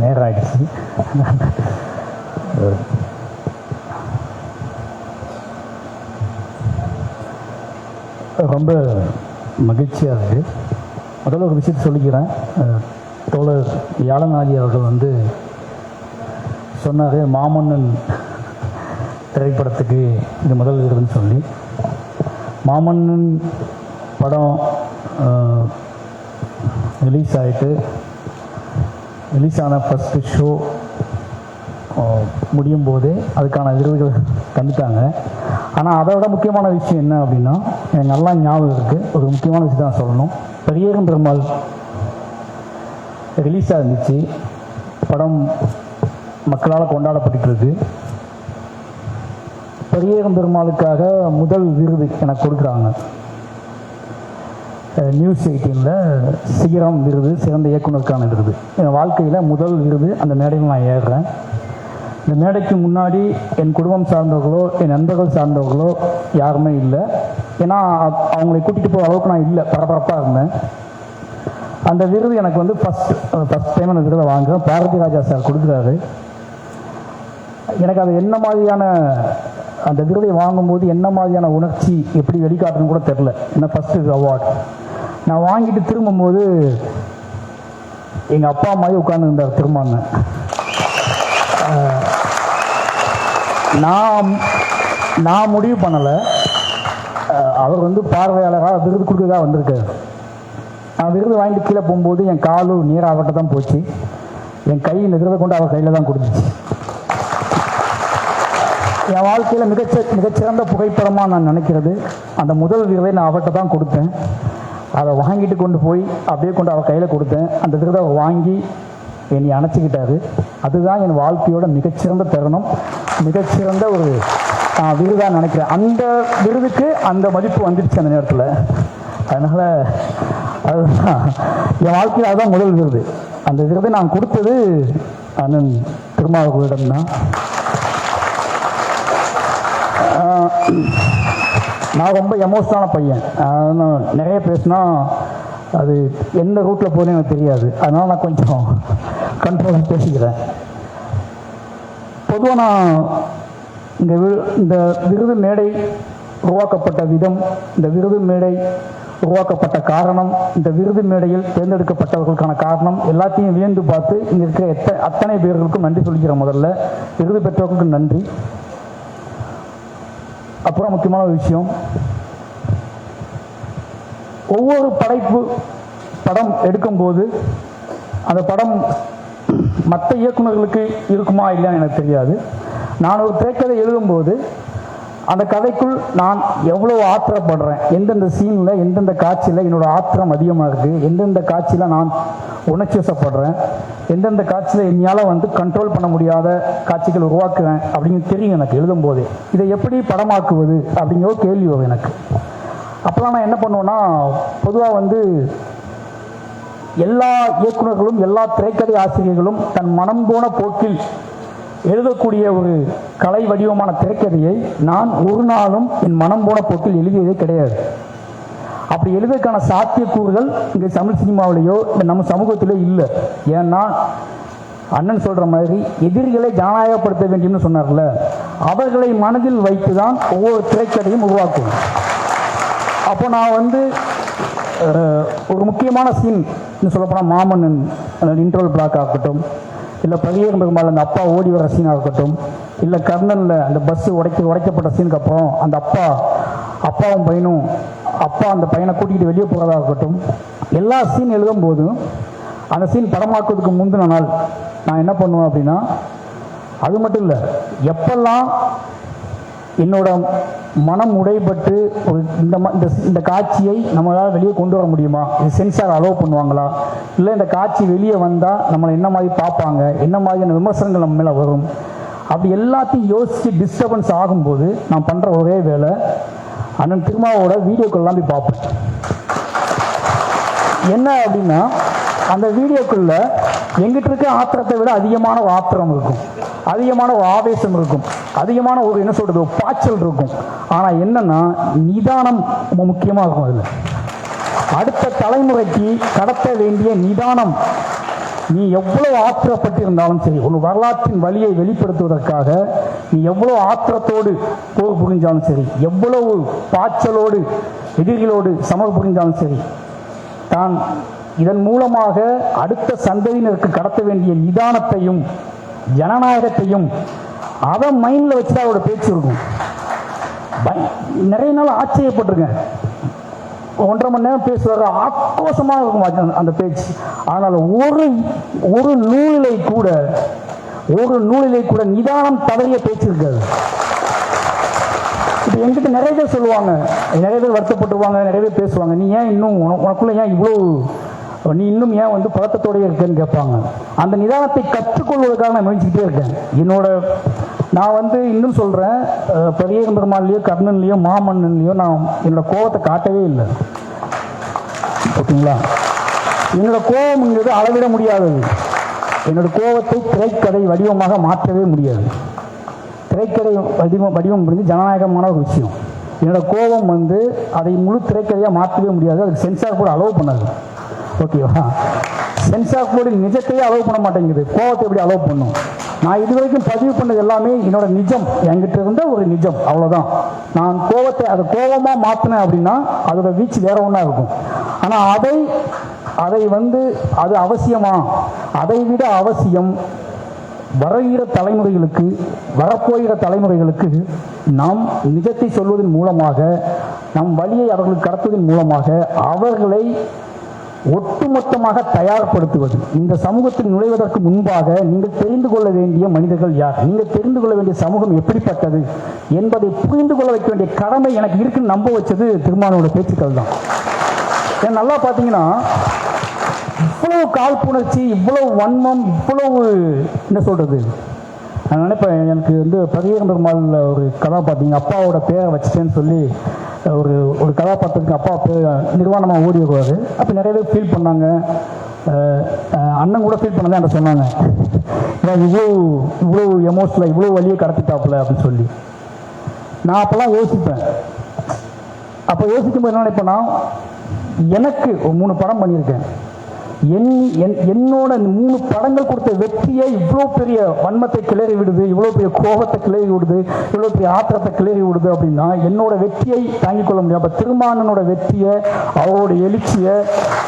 நேரம் ஆயிடுச்சு ரொம்ப மகிழ்ச்சியாக இருக்குது முதல்ல ஒரு விஷயத்தை சொல்லிக்கிறேன். தோழர் யாழநாதி அவர்கள் வந்து சொன்னார் மாமன்னன் திரைப்படத்துக்கு இது முதல் விருதுன்னு சொல்லி. மாமன்னன் படம் ரிலீஸ் ஆகிட்டு ரிலீஸ் ஆன ஃபஸ்ட்டு ஷோ முடியும் போதே அதுக்கான விருதுகள் தந்துட்டாங்க ஆனால் அதை விட முக்கியமான விஷயம் என்ன அப்படின்னா எனக்கு நல்லா ஞாபகம் இருக்குது ஒரு முக்கியமான விஷயம் தான் சொல்லணும். பெரியரும் பெருமாள் ரிலீஸாக இருந்துச்சு. படம் மக்களால் கொண்டாடப்பட்டுட்டு இருக்கு பெரியரும் பெருமாளுக்காக முதல் விருது எனக்கு கொடுக்குறாங்க. நியூஸ் எயிட்டீனில் சிகரம் விருது சிறந்த இயக்குனருக்கான விருது. என் வாழ்க்கையில் முதல் விருது அந்த மேடையில் நான் ஏறுறேன். இந்த மேடைக்கு முன்னாடி என் குடும்பம் சார்ந்தவர்களோ என் நண்பர்கள் சார்ந்தவர்களோ யாருமே இல்லை. ஏன்னா அவங்களை கூட்டிகிட்டு போகிற அளவுக்கு நான் இல்லை. பரபரப்பாக இருந்தேன். அந்த விருது எனக்கு வந்து ஃபஸ்ட் ஃபஸ்ட் டைம் அந்த விருதை வாங்குறேன். பாரதி ராஜா சார் கொடுக்குறாரு. எனக்கு அது என்ன மாதிரியான அந்த விருதை வாங்கும்போது என்ன மாதிரியான உணர்ச்சி எப்படி வெளிக்காட்டுன்னு கூட தெரில என்ன ஃபஸ்ட்டு அவார்டு நான் வாங்கிட்டு திரும்பும்போது எங்கள் அப்பா அம்மாவே உட்கார்ந்து இருந்தார் திரும்பாங்க நான் நான் முடிவு பண்ணலை. அவர் வந்து பார்வையாளராக விருது கொடுக்கறதா வந்திருக்காரு. நான் விருது வாங்கிட்டு கீழே போகும்போது என் காலும் நீராவட்ட தான் போச்சு. என் கை இந்த விருதை கொண்டு அவர் கையில் தான் கொடுத்துச்சு என் வாழ்க்கையில் மிகச்ச மிகச்சிறந்த புகைப்படமாக நான் நினைக்கிறது. அந்த முதல் விருதை நான் அவர்கிட்ட தான் கொடுத்தேன். அதை வாங்கிட்டு கொண்டு போய் அப்படியே கொண்டு அவள் கையில் கொடுத்தேன். அந்த விருதை வாங்கி என்னை அணைச்சிக்கிட்டாரு. அதுதான் என் வாழ்க்கையோட மிகச்சிறந்த தருணம். மிகச்சிறந்த ஒரு விருதாக நினைக்கிறேன். அந்த விருதுக்கு அந்த மதிப்பு வந்துடுச்சு அந்த நேரத்தில். அதனால் அதுதான். என் வாழ்க்கையில் அதுதான் முதல் விருது. அந்த விருதை நான் கொடுத்தது அண்ணன் திருமாவர்களிடம் தான். நான் ரொம்ப எமோஷனான பையன். நிறைய பேசினா அது எந்த ரூட்டில் போகுதுன்னு எனக்கு தெரியாது. அதனால் நான் கொஞ்சம் கண்ட்ரோலாக பேசிக்கிறேன். பொதுவாக நான் இந்த வி இந்த விருது மேடை உருவாக்கப்பட்ட விதம் இந்த விருது மேடை உருவாக்கப்பட்ட காரணம் இந்த விருது மேடையில் தேர்ந்தெடுக்கப்பட்டவர்களுக்கான காரணம் எல்லாத்தையும் வியந்து பார்த்து இங்கே இருக்கிற எத்த அத்தனை பேர்களுக்கும் நன்றி சொல்லிக்கிறேன் முதல்ல. விருது பெற்றவர்களுக்கு நன்றி. அப்புறம் முக்கியமான ஒரு விஷயம். ஒவ்வொரு படைப்பு படம் எடுக்கும்போது அந்த படம் மற்ற இயக்குனர்களுக்கு இருக்குமா இல்லைன்னு எனக்கு தெரியாது. நான் ஒரு திரைக்கதை எழுதும்போது அந்த கதைக்குள் நான் எவ்வளோ ஆத்திரப்படுறேன் எந்தெந்த சீனில் எந்தெந்த காட்சியில் என்னோடய ஆத்திரம் அதிகமாக இருக்குது எந்தெந்த காட்சியில் நான் உணர்ச்சிவசப்படுறேன் எந்தெந்த காட்சியில் என்னால் வந்து கண்ட்ரோல் பண்ண முடியாத காட்சிகள் உருவாக்குவேன் அப்படின்னு தெரியும் எனக்கு எழுதும்போது. இதை எப்படி படமாக்குவது அப்படிங்கிற கேள்வி வரும் எனக்கு. அப்போலாம் நான் என்ன பண்ணுவேன்னா பொதுவாக வந்து எல்லா இயக்குனர்களும் எல்லா திரைக்கதை ஆசிரியர்களும் தன் மனம் போன போக்கில் எழுதக்கூடிய ஒரு கலை வடிவமான திரைக்கதையை நான் ஒரு நாளும் என் மனம் போன போக்கில் எழுதியதே கிடையாது. அப்படி எழுதுக்கான சாத்தியக்கூறுகள் இங்கே தமிழ் சினிமாவிலேயோ இல்லை நம்ம சமூகத்திலோ இல்லை. ஏன்னா அண்ணன் சொல்கிற மாதிரி எதிரிகளை ஜனநாயகப்படுத்த வேண்டும்னு சொன்னார்ல அவர்களை மனதில் வைத்து தான் ஒவ்வொரு திரைக்கதையும் உருவாக்கும். அப்போ நான் வந்து ஒரு முக்கியமான சீன் சொல்லப்போனால் மாமன்னன் இன்ட்ரோல் பிளாக் ஆகட்டும் இல்லை பழியர் பெருமாள் அந்த அப்பா ஓடி வர சீனாக இருக்கட்டும் இல்லை கர்ணனில் அந்த பஸ்ஸு உடைக்க உடைக்கப்பட்ட சீனுக்கு அப்புறம் அந்த அப்பா அப்பாவும் பையனும் அப்பா அந்த பையனை கூட்டிகிட்டு வெளியே போகிறதா இருக்கட்டும் எல்லா சீன் எழுதும் போதும் அந்த சீன் படமாக்குவதுக்கு முந்தின நாள் நான் என்ன பண்ணுவேன் அப்படின்னா அது மட்டும் இல்லை எப்பெல்லாம் என்னோட மனம் உடைபட்டு ஒரு இந்த இந்த இந்த காட்சியை நம்மளால் வெளியே கொண்டு வர முடியுமா? இது சென்சார் அலோவ் பண்ணுவாங்களா? இல்லை இந்த காட்சி வெளியே வந்தால் நம்மளை என்ன மாதிரி பார்ப்பாங்க? என்ன மாதிரியான விமர்சனங்கள் நம்ம மேலே வரும்? அப்படி எல்லாத்தையும் யோசித்து டிஸ்டர்பன்ஸ் ஆகும்போது நான் பண்ணுற ஒரே வேலை அண்ணன் திருமாவோட வீடியோக்கள்லாம் போய் பார்ப்பேன். என்ன அப்படின்னா அந்த வீடியோக்குள்ளே எங்கிட்ட இருக்க ஆத்திரத்தை விட அதிகமான ஒரு ஆத்திரம் இருக்கும். அதிகமான ஒரு ஆவேசம் இருக்கும். அதிகமான ஒரு என்ன சொல்றது ஒரு பாய்ச்சல் இருக்கும். ஆனா என்னன்னா நிதானம் ரொம்ப முக்கியமா இருக்கும் அதுல. அடுத்த தலைமுறைக்கு கடத்த வேண்டிய நிதானம். நீ எவ்வளவு ஆத்திரப்பட்டிருந்தாலும் சரி உன் வரலாற்றின் வழியை வெளிப்படுத்துவதற்காக நீ எவ்வளவு ஆத்திரத்தோடு போர் புரிஞ்சாலும் சரி எவ்வளவு பாய்ச்சலோடு எதிரிகளோடு சமர் புரிஞ்சாலும் சரி தான் இதன் மூலமாக அடுத்த சந்ததியினருக்கு கடத்த வேண்டிய நிதானத்தையும் ஜனநாயகத்தையும் அதை மைண்டில் வச்சு தான் அவரோட பேச்சு இருக்கும். நிறைய நாள் ஆச்சரியப்பட்டிருக்கேன். ஒன்றரை மணி நேரம் பேசுவார் ஆக்ரோஷமாக இருக்கும் அந்த- பேச்சு. ஆனால் ஒரு ஒரு நூலிலை கூட ஒரு நூலிலை கூட நிதானம் தவறிய பேச்சு இருக்காது. இப்போ என்கிட்ட நிறைய பேர் சொல்லுவாங்க நிறைய பேர் வருத்தப்பட்டுருவாங்க நிறைய பேர் பேசுவாங்க நீ ஏன் இன்னும் உன- உனக்குள்ள ஏன் இவ்வளோ நீ இன்னும் ஏன் வந்து பதட்டத்தோடயே இருக்கேன்னு கேட்பாங்க. அந்த நிதானத்தை கற்றுக்கொள்வதற்காக நான் முயற்சிக்கிட்டே இருக்கேன். என்னோட நான் வந்து இன்னும் சொல்கிறேன் பெரிய பெருமாள்லையோ கர்ணன்லையோ மாமன்னன்லையோ நான் என்னோடய கோபத்தை காட்டவே இல்லை. ஓகேங்களா? என்னோட கோபம்ங்கிறது அளவிட முடியாதது. என்னோட கோபத்தை திரைக்கதை வடிவமாக மாற்றவே முடியாது. திரைக்கதை வடிவம் வடிவம் வந்து ஜனநாயகமான ஒரு விஷயம். என்னோட கோபம் வந்து அதை முழு திரைக்கதையாக மாற்றவே முடியாது. அதுக்கு சென்சார் கூட அலோவ் பண்ணாது. ஓகேவா சென்சார் போர்டு நிஜத்தையே அலோவ் பண்ண மாட்டேங்குது. கோபத்தை எப்படி அலோவ் பண்ணும்? நான் இது வரைக்கும் பதிவு பண்ணது எல்லாமே என்னோட நிஜம். என்கிட்ட இருந்த ஒரு நிஜம். அவ்வளோதான் நான் கோபத்தை அதை கோபமாக மாற்றினேன் அப்படின்னா அதோட வீச்சு வேற ஒன்றா இருக்கும். ஆனால் அதை அதை வந்து அது அவசியமா? அதை விட அவசியம் வருகிற தலைமுறைகளுக்கு வரப்போகிற தலைமுறைகளுக்கு நாம் நிஜத்தை சொல்வதன் மூலமாக நம் வழியை அவர்களுக்கு கடத்துவதன் மூலமாக அவர்களை ஒட்டுமொத்தமாக தயார்படுத்துவது. இந்த சமூகத்தில் நுழைவதற்கு முன்பாக நீங்கள் தெரிந்து கொள்ள வேண்டிய மனிதர்கள் யார்? நீங்கள் தெரிந்து கொள்ள வேண்டிய சமூகம் எப்படிப்பட்டது என்பதை புரிந்து கொள்ள வைக்க வேண்டிய கடமை எனக்கு இருக்குன்னு நம்ப வச்சது திருமானோட பேச்சுக்கள் தான். ஏன் நல்லா பார்த்தீங்கன்னா இவ்வளவு காழ்ப்புணர்ச்சி இவ்வளவு வன்மம் இவ்வளவு என்ன சொல்றது? நான் நினைப்பேன் எனக்கு வந்து பரியகம் பெருமாள் ஒரு கதாபாத்திரம் அப்பாவோட பேரை வச்சுட்டேன்னு சொல்லி ஒரு ஒரு கதாபாத்திரத்துக்கு அப்பா அப்போ நிர்வாணமாக ஓடி வருவார் அப்போ நிறைய பேர் ஃபீல் பண்ணாங்க. அண்ணன் கூட ஃபீல் பண்ணதான் என்கிட்ட சொன்னாங்க. இவ்வளோ இவ்வளோ எமோஷனில் இவ்வளோ வழியை கடத்திட்டாப்புல அப்படின்னு சொல்லி. நான் அப்போல்லாம் யோசிப்பேன். அப்போ யோசிக்கும்போது என்ன நினைப்பேன்னா எனக்கு ஒரு மூணு படம் பண்ணியிருக்கேன். என் என்- என்னோட மூணு படங்கள் கொடுத்த வெற்றியை இவ்வளோ பெரிய வன்மத்தை கிளறி விடுது இவ்வளோ பெரிய கோபத்தை கிளறி விடுது இவ்வளோ பெரிய ஆத்திரத்தை கிளறி விடுது அப்படின்னா என்னோட வெற்றியை தாங்கிக் கொள்ள முடியும். அப்போ திருமானனோட வெற்றியை அவரோட எழுச்சியை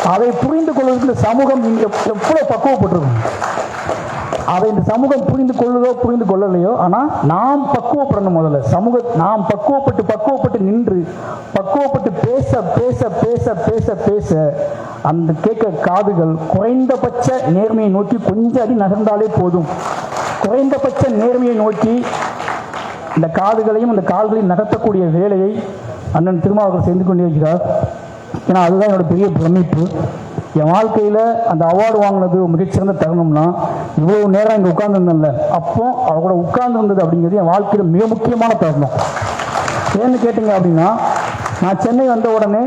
அதை புரிந்து கொள்வதற்கு சமூகம் இங்கே எவ்வளோ பக்குவப்பட்டிருக்கும் அதை இந்த சமூகம் புரிந்து கொள்ளுதோ புரிந்து கொள்ளலையோ ஆனால் நாம் பக்குவப்படணும் முதல்ல. சமூக நாம் பக்குவப்பட்டு பக்குவப்பட்டு நின்று பக்குவப்பட்டு பேச பேச பேச பேச பேச அந்த கேட்க காதுகள் குறைந்தபட்ச நேர்மையை நோக்கி கொஞ்சம் அடி நகர்ந்தாலே போதும். குறைந்தபட்ச நேர்மையை நோக்கி இந்த காதுகளையும் இந்த கால்களையும் நகர்த்தக்கூடிய வேலையை அண்ணன் திருமாவர்கள் செய்து கொண்டிருக்கிறார். ஏன்னா அதுதான் என்னோட பெரிய பிரமிப்பு. என் வாழ்க்கையில் அந்த அவார்டு வாங்கினது மிகச்சிறந்த தருணம்னா இவ்வளவு நேரம் இங்கே உட்கார்ந்துருந்தேன்ல அப்போ அவ கூட உட்கார்ந்துருந்தது அப்படிங்கிறது என் வாழ்க்கையில் மிக முக்கியமான தருணம். ஏன்னு கேட்டிங்க அப்படின்னா நான் சென்னை வந்த உடனே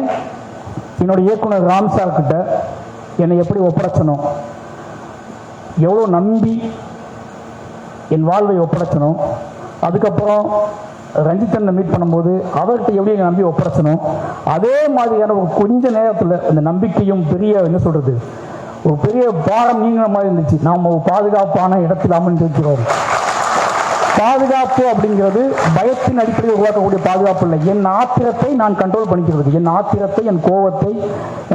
என்னோட இயக்குனர் ராம் சார் கிட்ட என்னை எப்படி ஒப்படைச்சணும் எவ்வளோ நம்பி என் வாழ்வை ஒப்படைச்சணும் அதுக்கப்புறம் ரஞ்சித்தனை மீட் பண்ணும்போது அவர்கிட்ட எப்படி எங்கள் நம்பி ஒப்படைச்சணும் அதே மாதிரியான ஒரு கொஞ்ச நேரத்தில் அந்த நம்பிக்கையும் பெரிய என்ன சொல்கிறது ஒரு பெரிய பாரம் நீங்கிற மாதிரி இருந்துச்சு. நாம் ஒரு பாதுகாப்பான இடத்தில் அமர்ந்திருக்கிறோம். பாதுகாப்பு அப்படிங்கிறது பயத்தின் அடிப்படையில் உருவாக்கக்கூடிய பாதுகாப்பு இல்லை. என் ஆத்திரத்தை நான் கண்ட்ரோல் பண்ணிக்கிறது. என் ஆத்திரத்தை என் கோபத்தை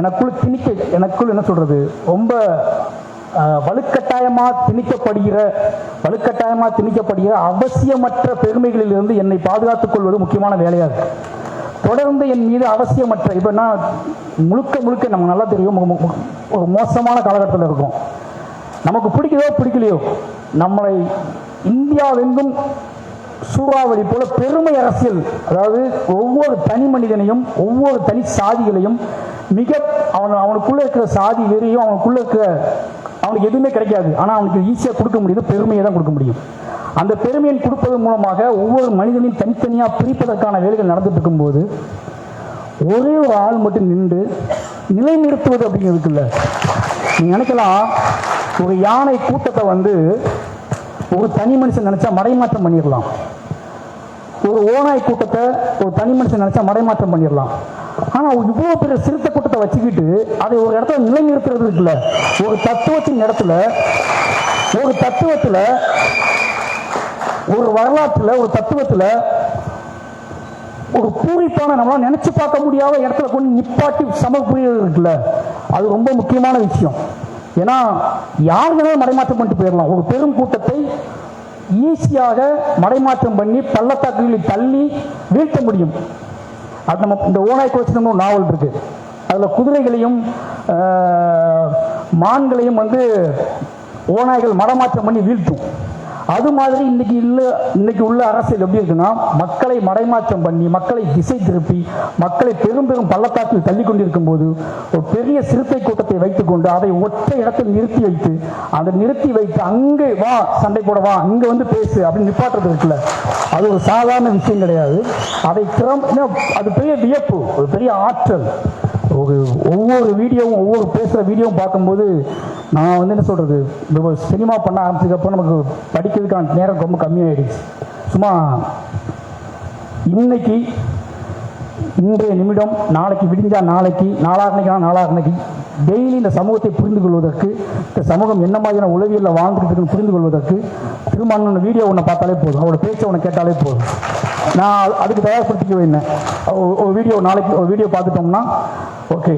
எனக்குள் திணிக்க எனக்குள் என்ன சொல்கிறது ரொம்ப வலுக்கட்டாயமாக வலுக்கட்டாயமா திணிக்கப்படுகிற வலுக்கட்டாயமா திணிக்கப்படுகிற அவசியமற்ற பெருமைகளிலிருந்து என்னை பாதுகாத்துக் கொள்வது முக்கியமான வேலையாக இருக்குது தொடர்ந்து என் மீது அவசியமற்ற இப்போ நான் முழுக்க முழுக்க நமக்கு நல்லா தெரியும் ஒரு மோசமான காலகட்டத்தில் இருக்கும். நமக்கு பிடிக்குதோ பிடிக்கலையோ நம்மளை இந்தியாவெங்கும் சூறாவளி போல பெருமை அரசியல் அதாவது ஒவ்வொரு தனி மனிதனையும் ஒவ்வொரு தனி சாதிகளையும் மிக அவன் அவனுக்குள்ள இருக்கிற சாதி வெறியும் அவனுக்குள்ள இருக்கிற அவனுக்கு எதுவுமே கிடைக்காது. ஆனால் அவனுக்கு ஈஸியாக கொடுக்க முடியுது பெருமையை தான் கொடுக்க முடியும். அந்த பெருமையை கொடுப்பதன் மூலமாக ஒவ்வொரு மனிதனையும் தனித்தனியாக பிரிப்பதற்கான வேலைகள் நடந்துட்டு இருக்கும்போது ஒரே ஒரு ஆள் மட்டும் நின்று நிலைநிறுத்துவது அப்படிங்கிறது இருக்குல்ல? நீ நினைக்கலாம் ஒரு யானை கூட்டத்தை வந்து ஒரு தனி மனுஷன் நினைச்சா மறைமாற்றம் பண்ணிடலாம். ஒரு ஓநாய் கூட்டத்தை ஒரு தனி மனுஷன் நினைச்சா மடைமாற்றம் பண்ணிடலாம். ஆனா இவ்வளவு பெரிய சிறுத்தை கூட்டத்தை வச்சுக்கிட்டு அதை ஒரு இடத்துல நிலைநிறுத்துறது இருக்குல்ல? ஒரு தத்துவத்தின் இடத்துல ஒரு தத்துவத்துல ஒரு வரலாற்றுல ஒரு தத்துவத்துல ஒரு பூரிப்பான நம்மளால் நினைச்சு பார்க்க முடியாத இடத்துல கொண்டு நிப்பாட்டி சம இருக்குல்ல? அது ரொம்ப முக்கியமான விஷயம். ஏன்னா யார் வேணாலும் மடைமாற்றம் பண்ணிட்டு போயிடலாம். ஒரு பெரும் கூட்டத்தை ஈஸியாக மடைமாற்றம் பண்ணி பள்ளத்தாக்குகளில் தள்ளி வீழ்த்த முடியும். அது நம்ம இந்த ஓனாய் கோச்சினு ஒரு நாவல் இருக்கு. அதில் குதிரைகளையும் மான்களையும் வந்து ஓநாய்கள் மடமாற்றம் பண்ணி வீழ்த்தும். அது மாதிரி இன்னைக்கு இல்லை இன்னைக்கு உள்ள அரசியல் எப்படி இருக்குன்னா மக்களை மடைமாற்றம் பண்ணி மக்களை திசை திருப்பி மக்களை பெரும் பெரும் பள்ளத்தாக்கில் தள்ளி கொண்டிருக்கும் போது ஒரு பெரிய சிறுத்தை கூட்டத்தை வைத்துக்கொண்டு அதை ஒற்றை இடத்தில் நிறுத்தி வைத்து அதை நிறுத்தி வைத்து அங்கே வா சண்டை போட வா இங்க வந்து பேசு அப்படின்னு நிப்பாட்டுறது இருக்குல்ல. அது ஒரு சாதாரண விஷயம் கிடையாது. அதை திறம் அது பெரிய வியப்பு ஒரு பெரிய ஆற்றல். ஒரு ஒவ்வொரு வீடியோவும் ஒவ்வொரு பேசுகிற வீடியோவும் பார்க்கும்போது நான் வந்து என்ன சொல்கிறது இந்த சினிமா பண்ண ஆரம்பிச்சதுக்கப்புறம் நமக்கு படிக்கிறதுக்கான நேரம் ரொம்ப கம்மியாயிடுச்சு. சும்மா இன்னைக்கு இன்றைய நிமிடம் நாளைக்கு விடிஞ்சா நாளைக்கு நாளாகனைக்கா நாளாகனைக்கு டெய்லி இந்த சமூகத்தை புரிந்து கொள்வதற்கு இந்த சமூகம் என்ன மாதிரியான உளவியலில் வாழ்ந்துட்டு புரிந்து கொள்வதற்கு திருமண வீடியோ ஒன்று பார்த்தாலே போதும். அவரோட பேச்சை ஒன்று கேட்டாலே போதும். நான் அதுக்கு தயார்படுத்திக்க வேண்டேன் ஒரு வீடியோ நாளைக்கு ஒரு வீடியோ பார்த்துட்டோம்னா ஓகே.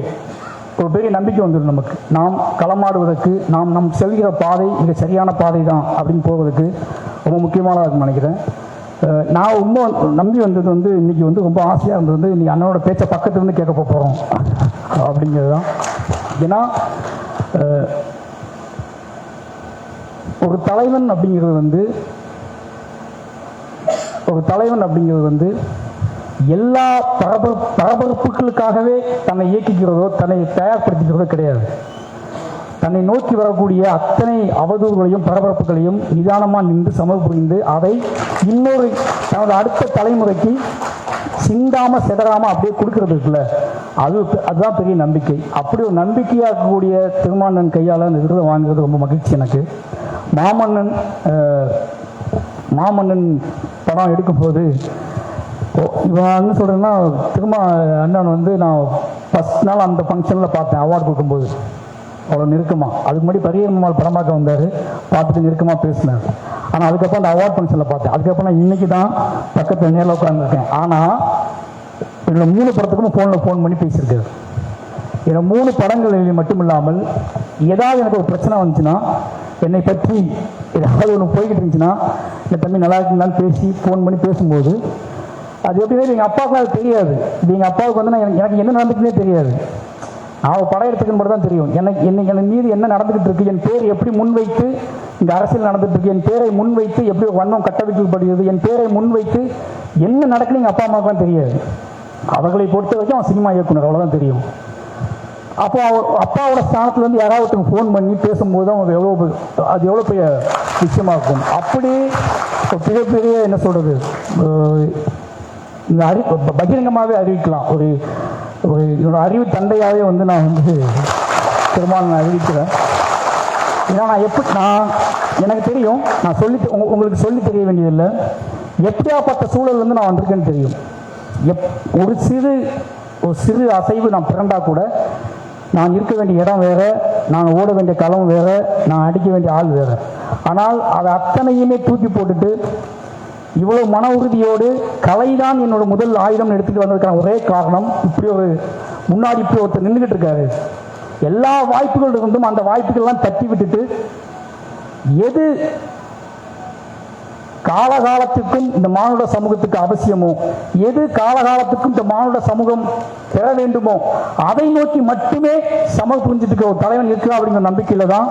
ஒரு பெரிய நம்பிக்கை வந்துடும் நமக்கு. நாம் களமாடுவதற்கு நாம் நம் செல்கிற பாதை மிக சரியான பாதை தான் அப்படின்னு போவதற்கு ரொம்ப முக்கியமானதாக இருக்குன்னு நினைக்கிறேன். நான் ரொம்ப நம்பி வந்தது வந்து இன்றைக்கி வந்து ரொம்ப ஆசையாக இருந்தது வந்து இன்றைக்கி அண்ணனோட பேச்சை பக்கத்துலேருந்து கேட்க போகிறோம் அப்படிங்கிறது தான் ஏன்னா ஒரு தலைவன் அப்படிங்கிறது வந்து ஒரு தலைவன் அப்படிங்கிறது வந்து எல்லா பரபர பரபரப்புகளுக்காகவே தன்னை இயக்கிக்கிறதோ தன்னை தயார்படுத்திக்கிறதோ கிடையாது. தன்னை நோக்கி வரக்கூடிய அத்தனை அவதூறுகளையும் பரபரப்புகளையும் நிதானமாக நின்று சமர் புரிந்து அதை இன்னொரு தனது அடுத்த தலைமுறைக்கு சிந்தாம சிதறாம அப்படியே கொடுக்கறது இருக்குல்ல. அது அதுதான் பெரிய நம்பிக்கை. அப்படி ஒரு நம்பிக்கையாக இருக்கக்கூடிய திருமானன் கையால் அந்த விருதை வாங்குறது ரொம்ப மகிழ்ச்சி எனக்கு. மாமன்னன் மாமன்னன் படம் எடுக்கும்போது இவன் என்ன சொல்கிறேன்னா திரும்ப அண்ணன் வந்து நான் ஃபஸ்ட் நாள் அந்த ஃபங்க்ஷனில் பார்த்தேன் அவார்டு கொடுக்கும்போது. அவ்வளோ நெருக்கமாக அதுக்கு முன்னாடி பரியம்மாள் படமாக்க வந்தார். பார்த்துட்டு நெருக்கமாக பேசினார். ஆனால் அதுக்கப்புறம் அந்த அவார்ட் ஃபங்க்ஷனில் பார்த்தேன். அதுக்கப்புறம் நான் இன்னைக்கு தான் பக்கத்தில் நேரில் உட்காந்துருக்கேன் ஆனால் என்னோட மூணு படத்துக்கும் ஃபோனில் ஃபோன் பண்ணி பேசியிருக்காரு. இதில் மூணு படங்களில் மட்டும் இல்லாமல் ஏதாவது எனக்கு ஒரு பிரச்சனை வந்துச்சுன்னா என்னை பற்றி ஏதாவது ஒன்று போய்கிட்டு இருந்துச்சுன்னா இந்த தம்பி நல்லா இருக்குங்களான்னு பேசி ஃபோன் பண்ணி பேசும்போது அது எப்படி எங்கள் அப்பாவுக்கு அது தெரியாது. இது எங்கள் அப்பாவுக்கு வந்து நான் எனக்கு- எனக்கு என்ன நடந்துக்குன்னே தெரியாது. நான் படம் மட்டும் தான் தெரியும். எனக்கு என்ன என் மீது என்ன நடந்துகிட்டு இருக்கு? என் பேர் எப்படி முன்வைத்து இந்த அரசியல் நடந்துட்டு இருக்கு? என் பேரை முன்வைத்து எப்படி வண்ணம் கட்டமைக்கப்படுகிறது என் பேரை முன்வைத்து என்ன நடக்குன்னு எங்கள் அப்பா அம்மாவுக்குலாம் தெரியாது. அவர்களை பொறுத்த வரைக்கும் அவன் சினிமா இயக்குனர். அவ்வளோதான் தெரியும். அப்போ அவர் அப்பாவோட ஸ்தானத்துல இருந்து யாராவது ஃபோன் பண்ணி பேசும்போது அவங்க எவ்வளோ அது எவ்வளோ பெரிய விஷயமா இருக்கும்? அப்படி பெரிய மிகப்பெரிய என்ன சொல்றது? அறி பகிரங்கமாகவே அறிவிக்கலாம். ஒரு ஒரு என்னோடய அறிவு தந்தையாகவே வந்து நான் வந்து பெரும்பாலும் நான் அறிவிக்கிறேன். ஏன்னா நான் எப்படி நான் எனக்கு தெரியும் நான் சொல்லி உங்களுக்கு சொல்லி தெரிய வேண்டியதில்லை. எப்படியாப்பட்ட சூழல் வந்து நான் வந்திருக்கேன்னு தெரியும். எப் ஒரு சிறு ஒரு சிறு அசைவு நான் பிறண்டா கூட நான் இருக்க வேண்டிய இடம் வேறு நான் ஓட வேண்டிய களம் வேறு நான் அடிக்க வேண்டிய ஆள் வேறு. ஆனால் அதை அத்தனையுமே தூக்கி போட்டுட்டு இவ்வளவு மன உறுதியோடு கலைதான் என்னோட முதல் ஆயுதம் எடுத்துட்டு வந்ததுக்கான ஒரே காரணம் இப்படி ஒரு முன்னாடி இப்படி ஒருத்தர் நின்றுகிட்டு இருக்காரு. எல்லா வாய்ப்புகள் இருந்தும் அந்த வாய்ப்புகள்லாம் தட்டி விட்டுட்டு எது காலகாலத்துக்கும் இந்த மானுட சமூகத்துக்கு அவசியமோ? எது காலகாலத்துக்கும் இந்த மானுட சமூகம் பெற வேண்டுமோ? அதை நோக்கி மட்டுமே சமூக புரிஞ்சுட்டு ஒரு தலைவன் இருக்கா அப்படிங்கிற நம்பிக்கையில தான்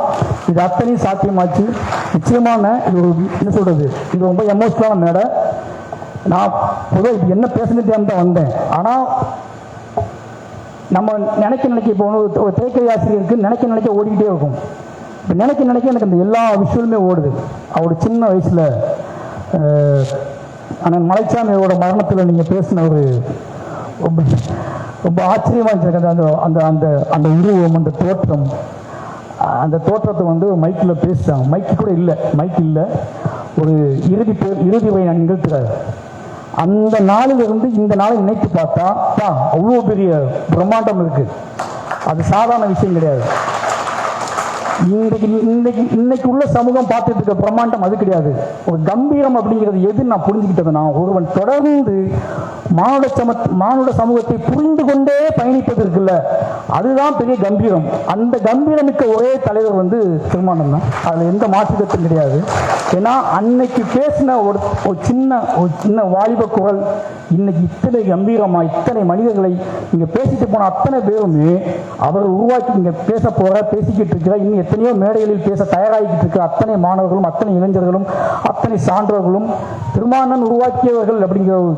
இது அத்தனையும் சாத்தியமாச்சு. நிச்சயமான இது ஒரு என்ன சொல்றது? இது ரொம்ப எமோஷனலான மேடை. நான் பொதுவாக இது என்ன பேசுனதே தான் வந்தேன். ஆனால் நம்ம நினைக்க நினைக்க இப்போ ஒரு திரைக்கதை ஆசிரியருக்கு நினைக்க நினைக்க ஓடிக்கிட்டே இருக்கும். இப்போ நினைக்க நினைக்க எனக்கு அந்த எல்லா விஷயங்களுமே ஓடுது. அவரோட சின்ன வயசில் ஆனால் மலைச்சாமியோட மரணத்தில் நீங்கள் பேசின ஒரு ரொம்ப ரொம்ப ஆச்சரியமாக இருந்துச்சு அந்த அந்த அந்த அந்த உருவம் அந்த தோற்றம். அந்த தோற்றத்தை வந்து மைக்கில் பேசிட்டாங்க. மைக்கு கூட இல்லை. மைக் இல்லை. ஒரு இறுதி பே- இறுதி உரை நான் நிகழ்த்துறாரு. அந்த நாளிலிருந்து இந்த நாளை நினைத்து பார்த்தா அவ்வளோ பெரிய பிரம்மாண்டம் இருக்குது அது சாதாரண விஷயம் கிடையாது. இன்றைக்கு இன்னைக்கு இன்னைக்கு உள்ள சமூகம் பார்த்துட்டு இருக்க பிரம்மாண்டம் அது கிடையாது. ஒரு கம்பீரம் அப்படிங்கிறது எது? நான் புரிஞ்சுக்கிட்டதுன்னா ஒருவன் தொடர்ந்து மானுட சம மானுட சமூகத்தை புரிந்து கொண்டே பயணிப்பது இருக்குல்ல அதுதான் பெரிய கம்பீரம். அந்த கம்பீரமிக்க ஒரே தலைவர் வந்து திருமணம் தான். அதில் எந்த மாற்றுக்கத்தும் கிடையாது. ஏன்னா அன்னைக்கு பேசின ஒரு ஒரு சின்ன ஒரு சின்ன வாலிப குரல் இன்னைக்கு இத்தனை கம்பீரமாக இத்தனை மனிதர்களை இங்கே பேசிட்டு போன அத்தனை பேருமே அவர் உருவாக்கி இங்கே பேச போகிற பேசிக்கிட்டு இருக்கிற இன்னும் எத்தனையோ மேடைகளில் பேச தயாராகிக்கிட்டு இருக்க. அத்தனை மாணவர்களும் அத்தனை இளைஞர்களும் அத்தனை சான்றோர்களும் திருமானன் உருவாக்கியவர்கள் அப்படிங்கிற ஒரு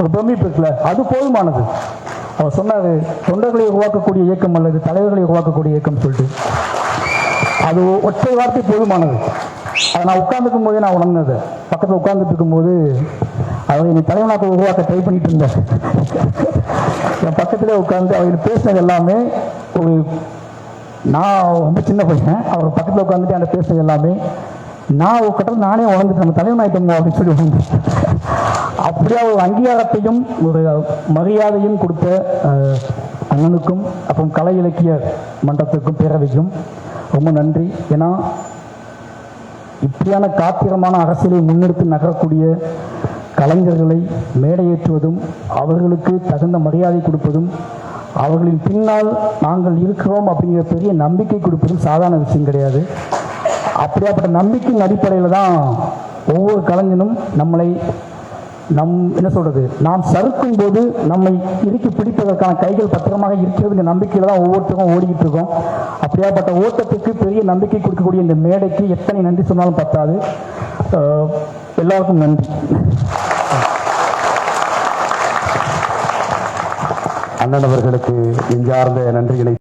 ஒரு பிரமிப்பு இருக்குல்ல அது போதுமானது. அவர் சொன்னார் தொண்டர்களை உருவாக்கக்கூடிய இயக்கம் அல்லது தலைவர்களை உருவாக்கக்கூடிய இயக்கம் சொல்லிட்டு. அது ஒற்றை வார்த்தை போதுமானது. அதை நான் உட்கார்ந்துக்கும் போதே நான் உணர்ந்தது. பக்கத்தில் உட்கார்ந்துட்டு இருக்கும்போது அவர் என்னை தலைவனாக்க உருவாக்க ட்ரை பண்ணிட்டு இருந்தார். என் பக்கத்திலே உட்கார்ந்து அவர் பேசினது எல்லாமே ஒரு நான் ரொம்ப சின்ன பையன். அவர் பக்கத்தில் உட்காந்துட்டு அந்த பேசுனது எல்லாமே. நான் ஒரு நானே உணர்ந்துட்டு நம்ம தலைவன் ஆகிட்டோம் அப்படின்னு சொல்லி உணர்ந்து அப்படியே ஒரு அங்கீகாரத்தையும் ஒரு மரியாதையும் கொடுத்த அண்ணனுக்கும் அப்புறம் கலை இலக்கிய மன்றத்துக்கும் பேரவைக்கும் ரொம்ப நன்றி. ஏன்னா இப்படியான காத்திரமான அரசியலை முன்னெடுத்து நகரக்கூடிய கலைஞர்களை மேடையேற்றுவதும் அவர்களுக்கு தகுந்த மரியாதை கொடுப்பதும் அவர்களின் பின்னால் நாங்கள் இருக்கிறோம் அப்படிங்கிற பெரிய நம்பிக்கை கொடுப்பதும் சாதாரண விஷயம் கிடையாது. அப்படியாப்பட்ட நம்பிக்கையின் அடிப்படையில் தான் ஒவ்வொரு கலைஞனும் நம்மளை நம் என்ன சொல்றது நாம் சறுக்கும் போது நம்மை இறுக்கி பிடிப்பதற்கான கைகள் பத்திரமாக இருக்கிறதுங்கிற நம்பிக்கையில தான் ஒவ்வொருத்தரும் ஓடிக்கிட்டு இருக்கோம். அப்படியாப்பட்ட ஓட்டத்துக்கு பெரிய நம்பிக்கை கொடுக்கக்கூடிய இந்த மேடைக்கு எத்தனை நன்றி சொன்னாலும் பத்தாது. எல்லாருக்கும் நன்றி. அண்ணன் அவர்களுக்கு நெஞ்சார்ந்த நன்றிகளை